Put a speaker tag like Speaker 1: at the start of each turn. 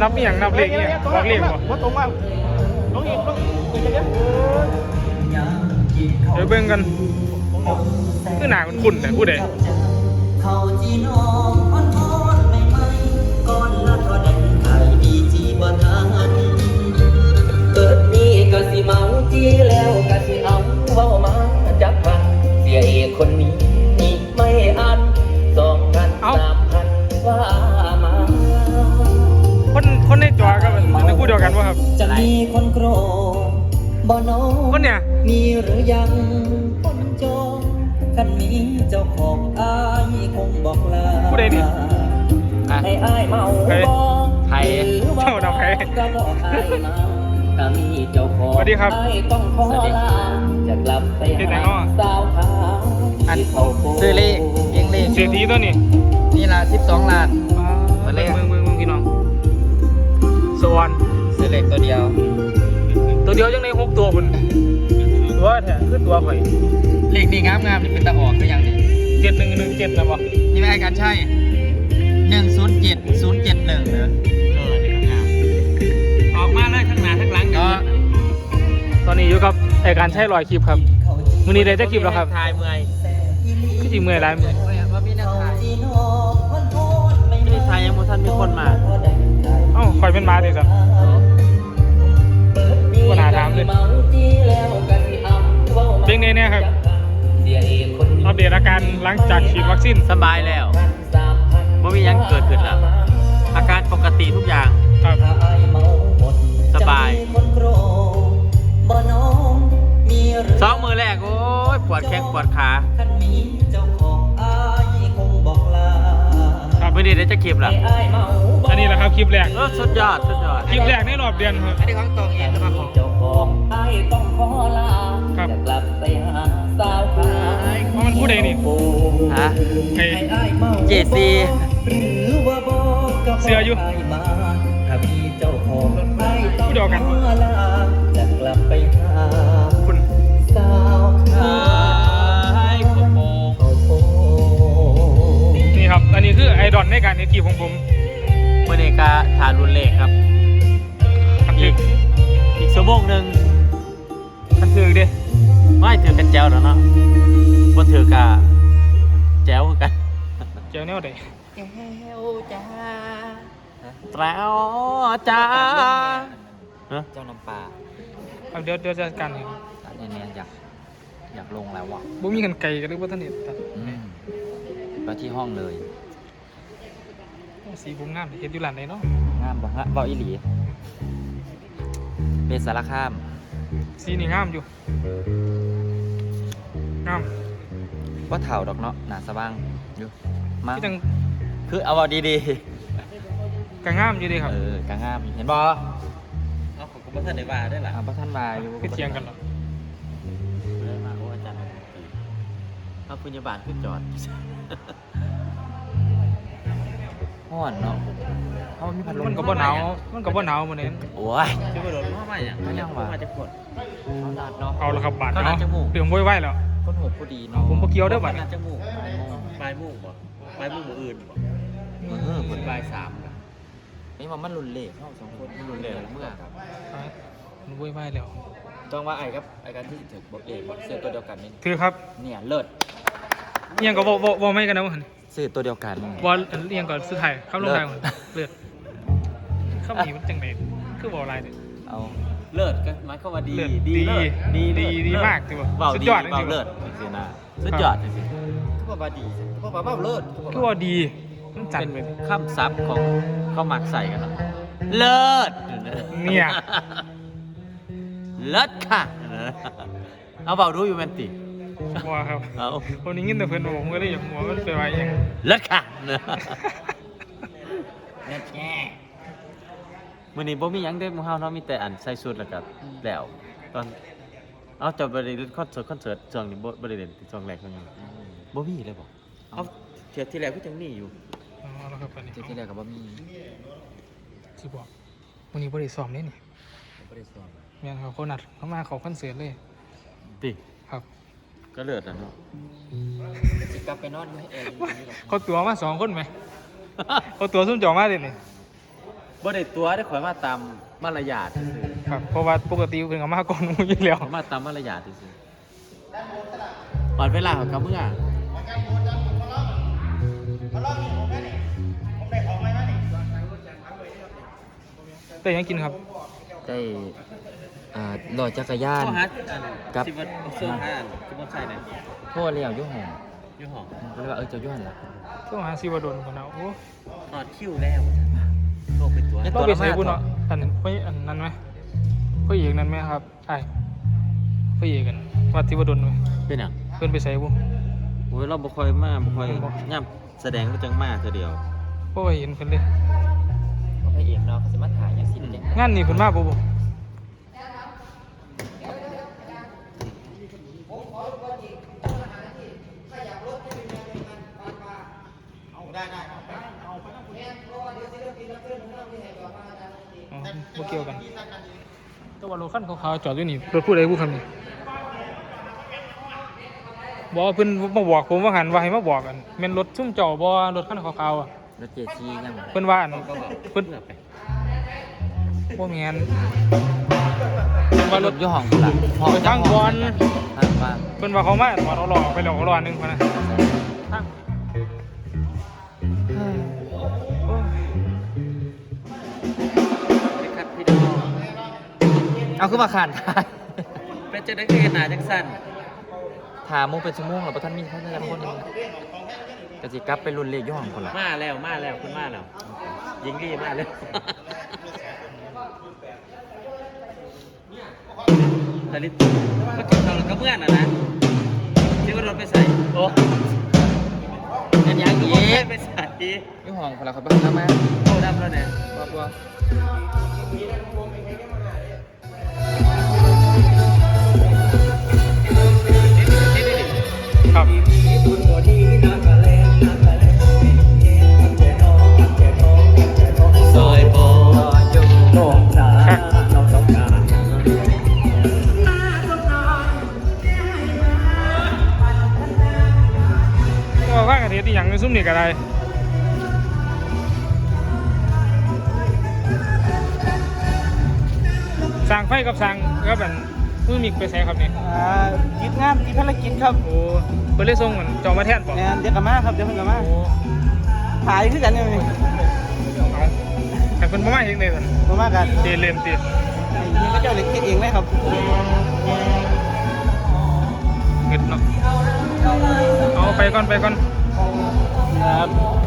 Speaker 1: นับอหย่างนับเลขอหย่างบอกเลขบ่
Speaker 2: ว่าตรงมากลงอีกลงอีกเยอะ
Speaker 1: เดี๋ยวเบิ่งกันคือหน้าคุ้นๆแต่ผู้ใด
Speaker 3: เข บ่น้อง
Speaker 1: คนเนี่ย
Speaker 3: มีหรือยังคนจองคันมีเจ้าของอายคงบอกลา
Speaker 1: ผู้ใดนี่
Speaker 3: ให้อายเมา
Speaker 1: ใคร
Speaker 3: บ่
Speaker 4: ใคร
Speaker 3: หรือว่า
Speaker 1: เจ้าดำใคร
Speaker 3: ก็บอกอายมาถ้ามีเจ้าของ
Speaker 1: สวัสดีครับ
Speaker 3: อายต้องขอ
Speaker 4: สวัสดี
Speaker 3: ลาจะกลับไป
Speaker 1: เฮ็ดหยั
Speaker 3: หาง
Speaker 1: เนาะ
Speaker 3: สาวขาว
Speaker 4: อัน
Speaker 3: ที่เขาโพ
Speaker 4: ซื้อเลขเรียงเลข
Speaker 1: เศรษฐีตัวนี้
Speaker 4: นี่ละ12 ล้าน มาเลข
Speaker 1: เบิ่งเบิ่งเบิ่งพี่น้องสวรรค์
Speaker 4: ซื้อเลขตัวเดียว
Speaker 1: ตัว เดียวยังในหกตัวคุณตัวแท้คือตัวข่อย
Speaker 4: เลขนี่งามงามๆนี่เป็นตะออกคือหยังนี่
Speaker 1: เจ็ดหนึ่งหนึ่งเจ็ดนะบ่
Speaker 4: นี่ไม่ใช่การใช่107 071เนอะเออนี่ก็งามออกมาเลยทั้งหน้าทั้งหลังก็
Speaker 1: ตอนนี้อยู่กับไอการใช้รอยคลิปครับมื้อนี้ได้จะคลิปแล้วครับ
Speaker 4: ถ่ายเมื่อย
Speaker 1: คือสิเมื่อยหลายมื้อ
Speaker 4: ว่ามีแนวถ่าย
Speaker 3: ที่น้องคนโพดไม่
Speaker 4: ไม่ได้ถ่ายยังบ่ทันมีคนมา
Speaker 1: เอ้าข่อยเป็นหมาดิซะปั ญหาถามเลยเป็นไงเนี่ยครับ อัปเดตอาการหลังจากฉีดวัคซีน
Speaker 4: สบายแล้วบ่มีหยังเกิดขึ้นแล้วอาการปกติทุกอย่าง
Speaker 1: ครับ
Speaker 4: สบาย
Speaker 3: บ่น้องมีหรือ
Speaker 4: สองมือแรกโอ้ยปวดแข้งปวดขา
Speaker 3: ม่
Speaker 4: ได้ได้จะคลิปล่ะ
Speaker 3: ให้อายเมา
Speaker 1: อันนี้แหละครับคลิปแรก
Speaker 4: เออสุดยอดสุดยอด
Speaker 1: คลิปแรกในรอบเดือนครับ
Speaker 4: อันนี้ของตรงเองหรือเปล่าของ
Speaker 3: เจ้าของอายต้องขอลา
Speaker 1: ครับ
Speaker 3: จะกลับไปหาสาวขาย
Speaker 1: ว่ามันผู้ใดนี่
Speaker 4: ฮะ
Speaker 1: ไอ้
Speaker 3: ให้อายเมา
Speaker 4: เจซี
Speaker 3: หรือว่าบอกกับ
Speaker 1: เสื้ออยู่
Speaker 3: อายมาถ้ามีเจ้าของอายต้อง
Speaker 1: ผู้เดียวกัน
Speaker 3: ขอลาจะกลับไปหา
Speaker 1: คุณ ในการเฮ็ดคลิปของผม
Speaker 4: เมื่อนี้ก็ทานรุ่นเลขครับ
Speaker 1: คัน
Speaker 4: อี
Speaker 1: ถึ
Speaker 4: ก
Speaker 1: ก
Speaker 4: อีกชั่วโมงหนึ่ง
Speaker 1: คันถึกเด้
Speaker 4: ไม่ถือกันแจวแล้วเนาะบ่ถือกะแจวคือกัน
Speaker 1: เจ้าแนวใด
Speaker 4: แจวจ้าแจวจ้าฮะ
Speaker 5: เจ้าน้ำปลา
Speaker 1: เอาเดี๋ยวเดี๋ยวจัดการเอง
Speaker 5: อันนี้เนี่ยอยากอยากลงแล้วอะ
Speaker 1: บ่มีกันไกลกันหรือว่าท่านเฮ็ดตัด
Speaker 5: อืมไปที่ห้องเลย
Speaker 1: สีผมงามเฮ็ดอยู่ร้านไหนเนาะ
Speaker 5: งามบอกฮะบอกอีหลีเป็นสารคาม
Speaker 1: สีนี่งามอยู่งาม
Speaker 5: ว่าเถ่าดอกเนาะหนาสว่างอยู่มา
Speaker 1: ที่จัง
Speaker 5: คือเอาเอาดี
Speaker 1: ก็งามอยู่เด้ครับ
Speaker 5: ๆเออกางามเห็นบอ
Speaker 4: เอาของกูบ่ทันได้ว่าได้ล่ะ
Speaker 5: อ่าพระท่านมาอยู่
Speaker 1: คือเถียงกันหรอก
Speaker 4: เลยมาโอ้อาจารย์เอาพยาบาลขึ้นจอด
Speaker 5: ห้อนเนาะเพราะมันมีพัดลม
Speaker 1: มันก็บ่หนาวมันก็บ่หนาวมื้อนี้
Speaker 5: โอ้ย
Speaker 4: จะไปโดนพ่อมาอย่าง
Speaker 5: ไม่ยังวะ
Speaker 4: มาจะปวด
Speaker 5: เขานัดเนาะ
Speaker 1: เอาละครับบาด
Speaker 4: เขาหนา
Speaker 1: เนาะ
Speaker 4: จมูก
Speaker 1: เรื่องบ่ไหวแล้ว
Speaker 5: ก้นหกพอดีเนาะ
Speaker 1: ผมบ่เกี่ยวเด้อบัด
Speaker 4: นา
Speaker 1: นี้
Speaker 4: จมูกปลายมูกบ่ปลายมูกบ่อื่นบ่
Speaker 5: เออ
Speaker 4: คนปลายสามบ่
Speaker 5: นี่มันมันรุนเละเข้าสองคนมันรุนเละเมื่อ
Speaker 1: มันบ่ไหวแล้ว
Speaker 5: ต้องว่าไอ้ครับไอ้การที่ถือบอกเอกบอกเสื้อตัวเดียวกันนี่
Speaker 1: คือครับ
Speaker 5: เนี่ยเลิศ
Speaker 1: เอียงก็บ่บ่บ่ไม่กันนะว่าหั่น
Speaker 5: เสื้อตัวเดียวกัน
Speaker 1: บ่เอียงก็สุดท้ายคำลงท้ายมันเลือดคำนี้มันจังได๋คือบ่หลายเด้
Speaker 5: เอา
Speaker 4: เลิศก็หมายความว่าดี
Speaker 1: เลิศ
Speaker 4: ดีเลิศ
Speaker 1: ดี
Speaker 4: เลิศ
Speaker 1: ดีดีมากถือว่า
Speaker 4: เบา
Speaker 1: สุด
Speaker 4: ดี
Speaker 1: ยอดจริงๆ
Speaker 4: เบาเลิศจริงๆนะสุดยอดจริงๆก็ว่าดีก็ว่าเบาเลิศ
Speaker 1: คือว่าดี มันจัด
Speaker 4: เป็น
Speaker 1: ไป
Speaker 4: คำศัพท์ของเขามักใส่กันเนาะเลิศ
Speaker 1: เนี่ย
Speaker 4: เลิศค่ะ เอาเบาดูอยู่แมนติ
Speaker 1: บ่ครับ
Speaker 4: เอา
Speaker 1: วันนี้ยินแต่เพิ่นบอกผมก็เลยอยากหัวมันไปว่าอีหยัง
Speaker 4: เลิศค่ะ
Speaker 5: เลิศแง่
Speaker 4: มื่อนี้บ่มีหยังเด้หมู่เฮาเนาะมีแต่อันใส่ชุดแล้วก็แล้วตอนเอาจะบ่ได้เล่นคอนเสิร์ตคอนเสิร์ตช่วงนี้บ่บ่ได้เล่นช่วงแรกช่วงนี้บ่มีเลยบ่เอาเที่ยวที่แล้วก็จังมีอยู่
Speaker 1: เอาละครับอันนี้
Speaker 5: ที่ที่แรกกับว่ามี
Speaker 1: สิบอกวันนี้บ่ได้ซ้อมนี่นี่
Speaker 5: บริสุทธิ์
Speaker 1: แม่นเขาเขานัดเขามาเขาคอนเสิร์ตเลย
Speaker 4: ติ
Speaker 1: ครับ
Speaker 4: ก็เลิศอะเนาะ
Speaker 5: จะกลับไปนอนอยู่ให้เอง
Speaker 1: เขาตัวมาสองคนไหมเขาตัวซุ่มจ่อมาเลยนี่
Speaker 4: บ่บ่ได้ตัวได้ข่อยมาตามมารยาทซื่อ
Speaker 1: ครับเพราะว่าปกติเพิ่นก็มาก่อนหมูอยู่แล้ว
Speaker 4: ๆข่อยมาตามมารยาทซื่อๆก่อนเวลาเขาก็เมื่อ
Speaker 1: แต่ยังกินครับ
Speaker 5: ได้ อ่าหลอดจักรยาน
Speaker 4: โทรหาอัน
Speaker 5: ครับ
Speaker 4: สิบ่เสื้อผ้าอันสิบ่ใส่เนี่ย
Speaker 5: โทษแล้วอยุ่ห้อง
Speaker 4: อยู่ห้อง
Speaker 5: ก็เลยว่าเออเจะยุ่หันละ
Speaker 1: ต้องหาซีวดลคนเอาโอ้
Speaker 4: ถอดคิ้วแล้วโลกเป็นตัว
Speaker 5: เอ๊ะ
Speaker 1: เราไปใส่บุญเนาะอันไปอันนั้นไหมพ่อเอกนั้นไหมครับใช่พ่อเอกกันวัดซีวดลไหม
Speaker 4: เป็นหยัง
Speaker 1: เพิ่นไปใส่บุ
Speaker 4: โอ้ยเราบ่ค่อยมาบ่ค่อยย่ํแสดงก็จังมาเทื่อเดียว
Speaker 1: พ่อเห็นเพิ่นเลย
Speaker 5: ก็พระเอกเนาะเขาจะมาถ่ายอย่างสิ้นเด็ก
Speaker 1: งานนี่เพิ่นมาบ่บ่ อ๋อบ่เกี่ยวกันแต่ว่ารถคันขาวๆจอดอยู่นี่รถผู้ใดผู้คันนี้บอกว่าเพิ่นมาบอกผมว่าหันว่าให้มาบอกกันแม่นรถซุ่มเจ้าบ่รถคันขาวๆอะ
Speaker 5: รถเจซียัง
Speaker 1: เพิ่นว่าอัน
Speaker 4: ก็บอก
Speaker 1: เพิ่น
Speaker 4: เพื่อไป
Speaker 1: บ่แม่นเพิ่นว่ารร
Speaker 5: ถ
Speaker 1: ถ
Speaker 5: อยุ่ห้องพุ่นละห้อง
Speaker 1: ไปทางก่อน
Speaker 5: ทางบ้าน
Speaker 1: เพิ่นว่าเขามาถอดเอาหล่อไปแล้วเอาหล่อหนึงพุ่นน่ะทาง โอ้ย
Speaker 4: ไปคัดพี่น้อง
Speaker 5: เอาขึ้นมาขานถ่าย
Speaker 4: เป็นจังได๋คือเฮ็ดหน้าจังซั่น
Speaker 5: ถามมุกเป็นชั่วโมงแล้วประท่านมีท่านยังคนหนึงกะสิกลับไปรุ่นเลขอยุ่ห้องคนละ
Speaker 4: มาแล้วมาแล้วคุณมาแล้วยิงดีมาแล้วทลิตมากินข้าวกับเพื่อนน่ะนะที่ว่ารถไปใส่โอ้
Speaker 5: เป็นยัง
Speaker 4: ร
Speaker 5: อี
Speaker 4: ถ
Speaker 5: ก
Speaker 4: ไปใส่
Speaker 5: อยุ่ห้องคนละเขาบ้างมา
Speaker 4: โอ้ดำแล้วเนี่ย
Speaker 5: บัวบัว
Speaker 1: ครับ
Speaker 4: ซอยบอ
Speaker 1: ว่าว่ากันเฮ็ดอีหยังในซุ่มนี่ก็ได้ สร้างไฟกับสร้างก็เป็นมือมิกไปใส่ครับนี่
Speaker 2: อ่ากิจงานกิจภารกิจครับ
Speaker 1: โอ้เพิ่นเลยส่งเหมือนจอมาแทนบ่
Speaker 2: งานเดี๋ยวกลับมาครับเดี๋ยวเพิ่งกลับมา
Speaker 1: โอ้
Speaker 2: ถ่ายคือกันเนี่ยนี่
Speaker 1: เอาแต่เพิ่นบ่มาเฮ็ดได้ซั่น
Speaker 2: มามากัน
Speaker 1: เจเล่มติ
Speaker 2: ไอ้นี่ก็เจ้าเล็กคิดเองเลยครับ
Speaker 1: เงิดเนาะเอาไปก่อนไปก่อน
Speaker 2: ครับ
Speaker 1: อื